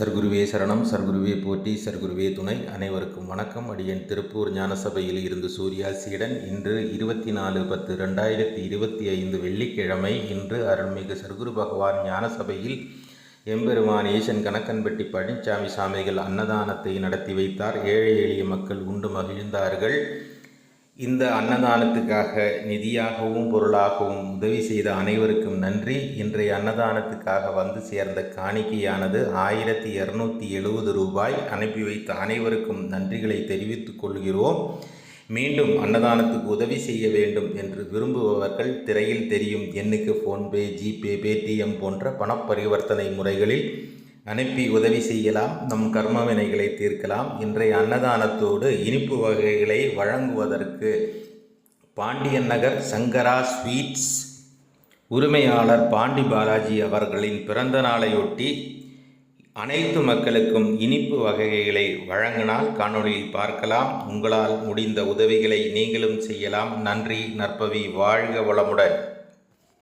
சர்க்குருவே சரணம் சர்க்குருவே போற்றி சர்க்குருவே துணை. அனைவருக்கும் வணக்கம். அடியன் திருப்பூர் ஞானசபையில் இருந்து சூர்யா சீடன். இன்று இருபத்தி நாலு பத்து ரெண்டாயிரத்தி இருபத்தி ஐந்து வெள்ளிக்கிழமை இன்று அருள்மிகு சர்க்குரு பகவான் ஞானசபையில் எம்பெருமான் ஈசன் கணக்கன்பட்டி பழனிசாமி சாமிகள் அன்னதானத்தை நடத்தி வைத்தார். ஏழை எளிய மக்கள் உண்டு மகிழ்ந்தார்கள். இந்த அன்னதானத்துக்காக நிதியாகவும் பொருளாகவும் உதவி செய்த அனைவருக்கும் நன்றி. இன்றைய அன்னதானத்துக்காக வந்து சேர்ந்த காணிக்கையானது ஆயிரத்தி இரநூத்தி எழுபது ரூபாய். அனுப்பி வைத்த அனைவருக்கும் நன்றிகளை தெரிவித்துக் கொள்கிறோம். மீண்டும் அன்னதானத்துக்கு உதவி செய்ய வேண்டும் என்று விரும்புபவர்கள் திரையில் தெரியும் எண்ணுக்கு ஃபோன்பே ஜிபே பேடிஎம் போன்ற பணப்பரிவர்த்தனை முறைகளில் அனுப்பி உதவி செய்யலாம் நம் கர்ம வினைகளை தீர்க்கலாம். இன்றைய அன்னதானத்தோடு இனிப்பு வகைகளை வழங்குவதற்கு பாண்டியன் நகர் சங்கரா ஸ்வீட்ஸ் உரிமையாளர் பாண்டி பாலாஜி அவர்களின் பிறந்த நாளையொட்டி அனைத்து மக்களுக்கும் இனிப்பு வகைகளை வழங்கினால் காணொளியில் பார்க்கலாம். உங்களால் முடிந்த உதவிகளை நீங்களும் செய்யலாம். நன்றி நற்பவி வாழ்க வளமுடன்.